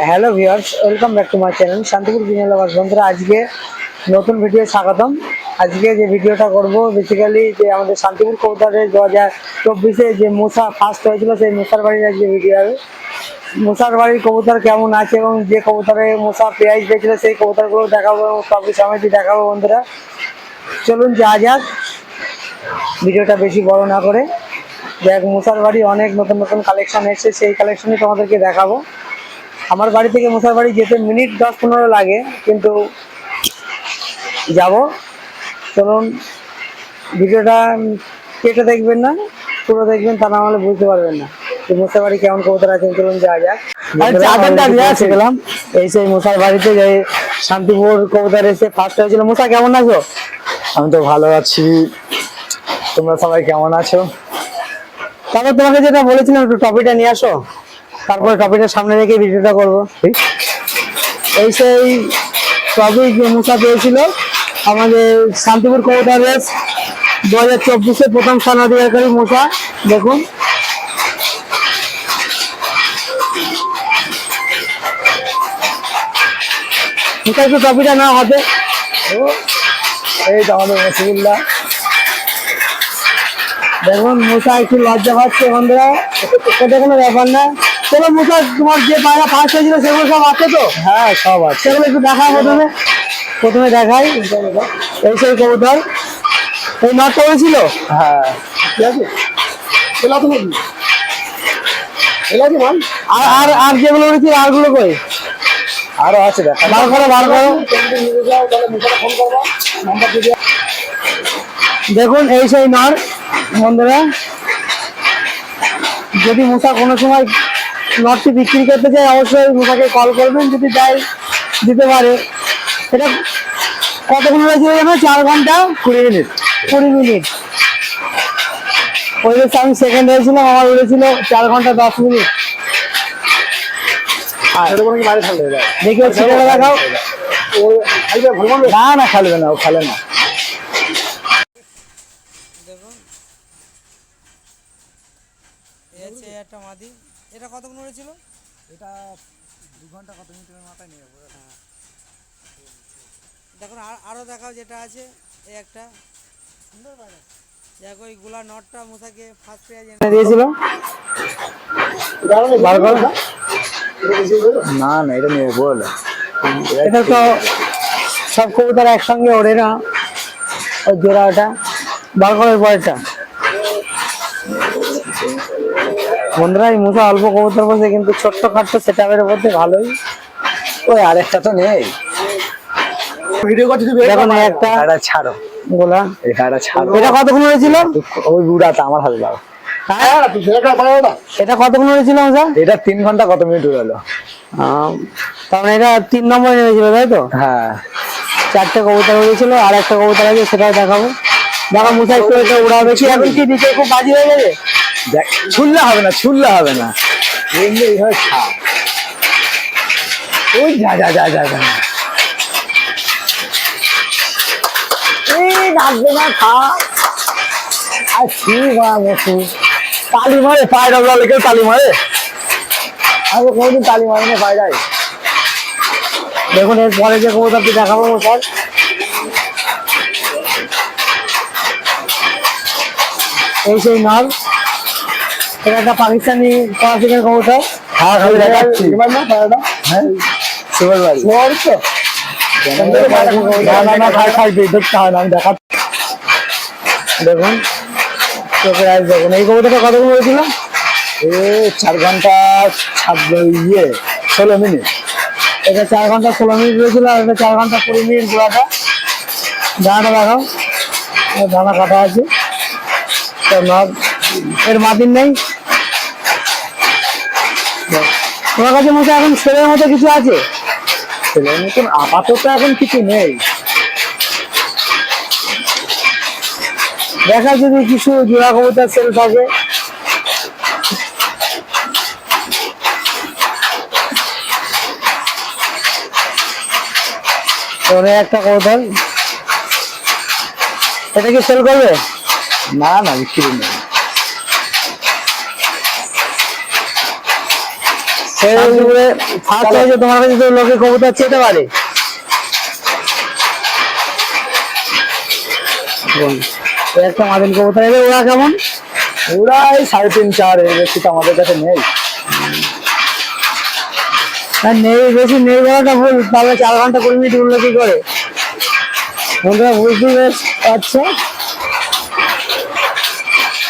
Hello viewers welcome back to my channel Shantipur বিনোলাবাস বন্ধুরা, আজকে নতুন ভিডিও স্বাগতম। আজকে যে ভিডিওটা করব বেসিক্যালি যে আমাদের শান্তিপুর কবুতরে দু হাজার চব্বিশে যে মুসা ফার্স্ট হয়েছিল, সেই মুসার বাড়ির আজকে ভিডিও হবে। মুসার বাড়ির কবুতর কেমন আছে এবং যে কবুতরে মুসা প্রাইজ দিয়েছিল সেই কবুতরগুলো দেখাবো এবং সব সময়টি দেখাবো বন্ধুরা। চলুন যা যাক। ভিডিওটা বেশি বড় না করে। দেখ মুসার বাড়ি অনেক নতুন নতুন কালেকশন এসেছে, সেই কালেকশনই তোমাদেরকে দেখাবো। আমার বাড়ি থেকে মুসার বাড়ি যেতে মিনিট দশ পনেরো লাগে কিন্তু যাব। চলুন ভিডিওটা কেটে দেখবেন না পুরো দেখবেন তা না হলে বুঝতে পারবেন না যে মুসার বাড়ি কেমন কবুতর আছে চলুন যাওয়া যাক। গেলাম এই সেই মুসার বাড়িতে যে শান্তিপুর কবুতর এসে ফার্স্ট হয়েছিল। মুসা কেমন আছো? আমি তো ভালো আছি। তোমরা সবাই কেমন আছো? তারপর তোমাকে যেটা বলেছিলাম একটু টপিকটা নিয়ে আসো। তারপরে টপিকটা সামনে রেখে ভিডিওটা করব। এই সেই টপিক মুসা পেয়েছিল আমাদের শান্তিপুর কবুতর রেস দু হাজার চব্বিশে প্রথম স্থান অধিকারী মুসা দেখুন। মুসা একটু টপিকটা না ও, এই তো আমাদের রসগোল্লা। দেখুন মুসা একটু লজ্জা পাচ্ছে বন্ধুরা। এটা কোনো ব্যাপার না। চলো মুসা তোমার যে পায়রা ফার্স্ট হয়েছিল সেগুলো সব আছে তো? হ্যাঁ সব আছে। সেগুলো একটু দেখাও প্রথমে। প্রথমে দেখাই। এই সেই কবুতর। এই নট করেছিল? হ্যাঁ। ঠিক আছে। এলা তো এলা কি মান। আর আর আর যেগুলো রয়েছে আরগুলো কই? আরও আছে দেখা। বার করো করো। দেখুন এই সেই নর বন্ধুরা। যদি মশা কোনো সময় নটটি বিক্রি করতে চাই অবশ্যই মশাকে কল করবেন যদি চাই দিতে পারে। এটা কতক্ষণ হয়েছিল জানো চার ঘণ্টা? কুড়ি মিনিট। কুড়ি মিনিট। ওই আমি সেকেন্ড হয়েছিলাম আমার উড়েছিল চার ঘণ্টা দশ মিনিট। দেখি ওর ছেলেটা দেখাও। ও খাইবে ভালো না না খেলবে না ও খেলে না। দেখুন। এই হচ্ছে একটা মাদি। এটা কতক্ষণ উড়েছিল এটা দু ঘণ্টা কত মিনিটের মাথায় নিয়ে যাব দেখুন আর- আরও দেখাও যেটা আছে এই একটা। সুন্দর পায়রা। দেখো এই গুলা নটটা মুসাকে ফার্স্ট প্রাইজ এনে দিয়েছিল? না না এটা নিয়ে বল। এটা তো সব কবুতর একসঙ্গে ওড়ে না ওই জোড়া ওটা বার করার পরেরটা বন্ধুরা এই মুসা অল্প কবুতর বসে কিন্তু ছোট্ট খাট্ট সেটাপের মধ্যে ভালোই। ওই আরেকটা তো নেই। ভিডিও দেখো না একটা। এটা ছাড়ো। গোলা। এই ছাড়ো। এটা কতক্ষণ হয়েছিল? ওই বুড়াটা আমার হাতে দাও। হ্যাঁ? এটা কতক্ষণ হয়েছিল মুসা এটা তিন ঘণ্টা কত মিনিট তার মানে এটা তিন নম্বরে নেমেছিল তাই তো? হ্যাঁ। চারটে কবুতর হয়েছিল আর একটা কবুতর আছে সেটাও দেখাবো। দেখো মুসা একটু এটা উড়াবে কি এখন কি নিচে খুব বাজি হয়ে গেছে? দেখ ছুললে হবে না ছুললে হবে না। এমনি এইভাবে ছাড় ওই যা যা যা যা যা। নাচবে না, খা। আর কি মা মসু তালি মারে পায়রা বলে কেউ তালি মারে। আমি কোনোদিন তালি মারি না পায়রায় দেখুন, এর পরে যে কবুতরটি দেখাবো স্যার এই সেই নল এটা একটা পাকিস্তানি পড়াশোনার কবুতর। হ্যাঁ খালি দেখাচ্ছি। হ্যাঁ সুপার বাড়ি না না না খাই খাই দেখতে হয় না আমি দেখাচ্ছি। দেখুন চোখের আইস দেখুন। এই কবুতরটা কতক্ষণ হয়েছিল? এ চার ঘণ্টা ছাব্বিশ ইয়ে ষোলো মিনিট। এটা চার ঘণ্টা ষোলো মিনিট রয়েছিল আর এটা চার ঘণ্টা কুড়ি মিনিট গোড়াটা দানাটা দেখাও। দানা কাটা আছে। তো নদ এর মাদিন নেই দেখ, তোমার কাছে মতো এখন ছেলের মতো কিছু আছে? ছেলের মতন আপাতত এখন কিছু নেই। দেখা যদি কিছু জোড়া কবুতর সেল থাকে। তোরে একটা কবুতর। এটা কি সেল করবে? না না বিক্রি নেই। ফার্স্ট হয়েছে তোমার কাছে তো লোকে কবুতর চেতে পারে। একটা মাদিন কবুতর এলে ওরা কেমন? ওরা এই সাড়ে তিন চার এর বেশি তো আমাদের কাছে নেই। আর নেই বেশি নেই বলাটা ভুল। তাহলে চার ঘণ্টা কুড়ি মিনিট উঠল কি করে? বন্ধুরা বুঝতেই বেশ পারছ?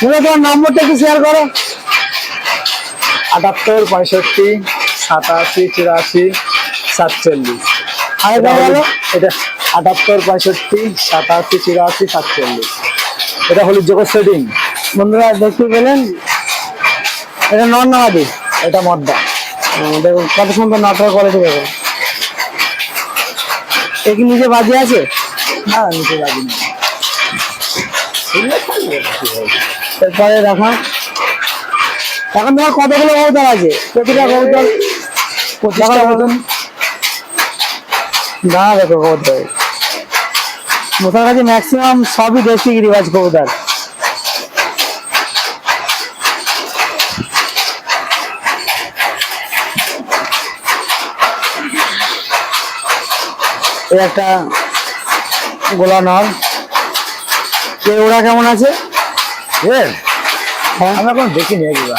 তোমার নম্বরটা একটু শেয়ার করো। আটাত্তর পঁয়ষট্টি সাতাশি চুরাশি সাতচল্লিশ। এটা আটাত্তর পঁয়ষট্টি সাতাশি চুরাশি সাতচল্লিশ। এটা হলুদ জগৎ সেটিং। বন্ধুরা দেখতে পেলেন? এটা নন নামাদি এটা মদ্দা। দেখুন কত সুন্দর নাটক কোয়ালিটি দেখুন। এ কি নিজে বাজি আছে? না নিচে লাগি না এরপরে দেখো এখন তোমার কতগুলো কবুতর আছে? প্রতিটা কবুতর পঁচিশটা মতন না দেখো কবুতর। মোটার কাছে ম্যাক্সিমাম সবই দেশি গিরিবাজ কবুতর। এই একটা গোলা এর ওরা কেমন আছে? হ্যাঁ। আমি এখন দেখিনি এগুলা।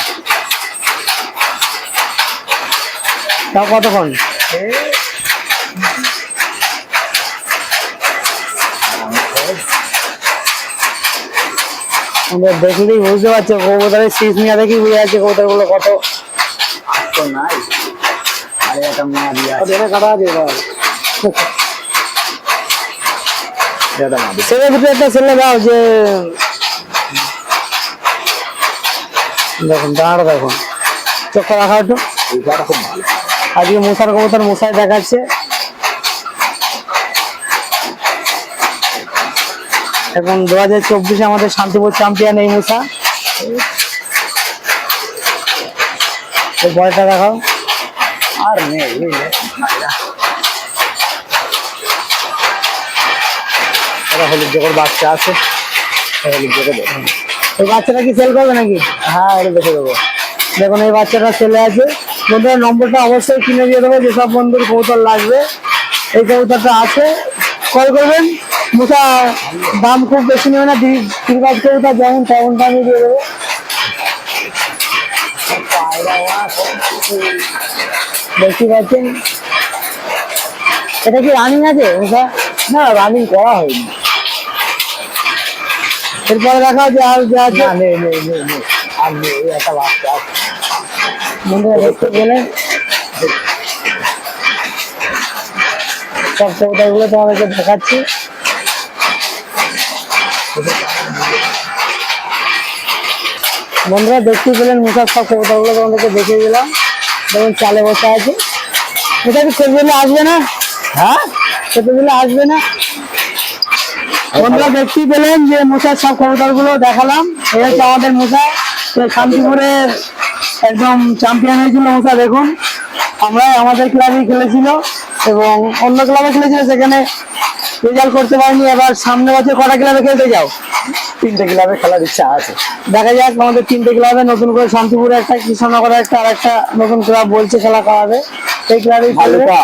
তাও কতক্ষণ? দেখলেই বুঝতে পারছ, কবুতরের শীষ নিয়ে দেখি বুঝে যাচ্ছে কবুতরগুলো কত নাই আরে আছে ছেলে দুটো একটা ছেলে দাও যে দেখুন দাঁড়া দেখুন। চোখটা রাখা একটু। খুব ভালো আজকে মশার কবুতর মশাই দেখাচ্ছে। এখন দু হাজার চব্বিশে আমাদের শান্তিপুর চ্যাম্পিয়ন এই মশা। বয়টা দেখাও। আর নেই এটা হলুদ জগর বাচ্চা আছে। হলুদ জগর দেবো বাচ্চাটা কি সেল করবে নাকি? হ্যাঁ এটা দেখে দেবো। দেখুন এই বাচ্চাটা ছেলে আছে। বন্ধুরা, নম্বরটা অবশ্যই কিনে দিয়ে দেবো, যেসব বন্ধুর কৌতল লাগবে। এই কৌতলটা আছে। কল করবেন মুসা দাম খুব বেশি নেবে না, তিরিশ কৌতা যেমন তেমন দামই দিয়ে দেবো। দেখতে পাচ্ছেন? এটা কি রানিং আছে মুসা না রানিং করা হয়নি। এরপরে দেখা যে আর যে আছে। বন্ধুরা দেখতে গেলে সব কবিতাগুলো তোমাদেরকে দেখাচ্ছি। বন্ধুরা দেখতে পেলেন মুসার সব কবিতাগুলো তোমাদেরকে দেখিয়ে দিলাম। দেখুন চালে বসে আছে। এটা কি দিলে আসবে না? হ্যাঁ? দিলে আসবে না? বন্ধুরা দেখতেই পেলেন যে মশার সব কবুতরগুলো দেখালাম। এই হচ্ছে আমাদের তো শান্তিপুরের একদম চ্যাম্পিয়ন হয়েছিল মশা দেখুন আমরা আমাদের ক্লাবেই খেলেছিল এবং অন্য ক্লাবে খেলেছিল সেখানে রেজাল্ট করতে পারিনি। এবার সামনে বছর কটা ক্লাবে খেলতে যাও? তিনটে ক্লাবে খেলার ইচ্ছা আছে। দেখা যাক আমাদের তিনটে ক্লাবে নতুন করে শান্তিপুরে একটা কৃষ্ণনগরে একটা আর একটা নতুন ক্লাব বলছে খেলা করাবে। সেই ভালোটা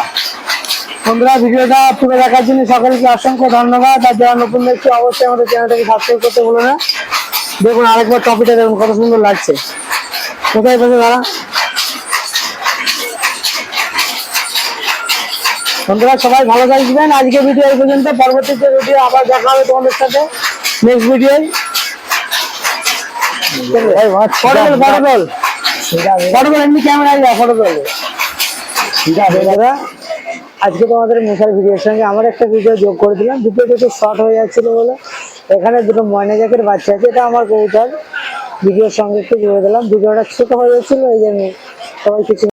বন্ধুরা ভিডিওটা পুরো দেখার জন্য সকলকে অসংখ্য ধন্যবাদ। আর যারা নতুন দেখছে অবশ্যই আমাদের চ্যানেলটাকে সাবস্ক্রাইব করতে ভুলো না। দেখুন আরেকবার টপিকটা দেখুন কত সুন্দর লাগছে। কোথায় বসে দাঁড়া? বন্ধুরা সবাই ভালো থাকবেন। আজকে ভিডিও এই পর্যন্ত। পরবর্তীতে ভিডিও আবার দেখা হবে তোমাদের সাথে। নেক্সট ভিডিও ফটো তোল ফটো তোল। সেটা ফটো তোল এমনি ক্যামেরায় যা ফটো তোল। সেটা দাদা আজকে তোমাদের মশার ভিডিওর সঙ্গে আমার একটা ভিডিও যোগ করে দিলাম। দুটো দুটো শর্ট হয়ে যাচ্ছিল বলে। এখানে দুটো ময়না জ্যাকের বাচ্চা আছে এটা আমার কবুতর। ভিডিওর সঙ্গে একটু জুড়ে দিলাম। ভিডিওটা ছোট হয়ে গেছিল এই জন্য সবাই কিছু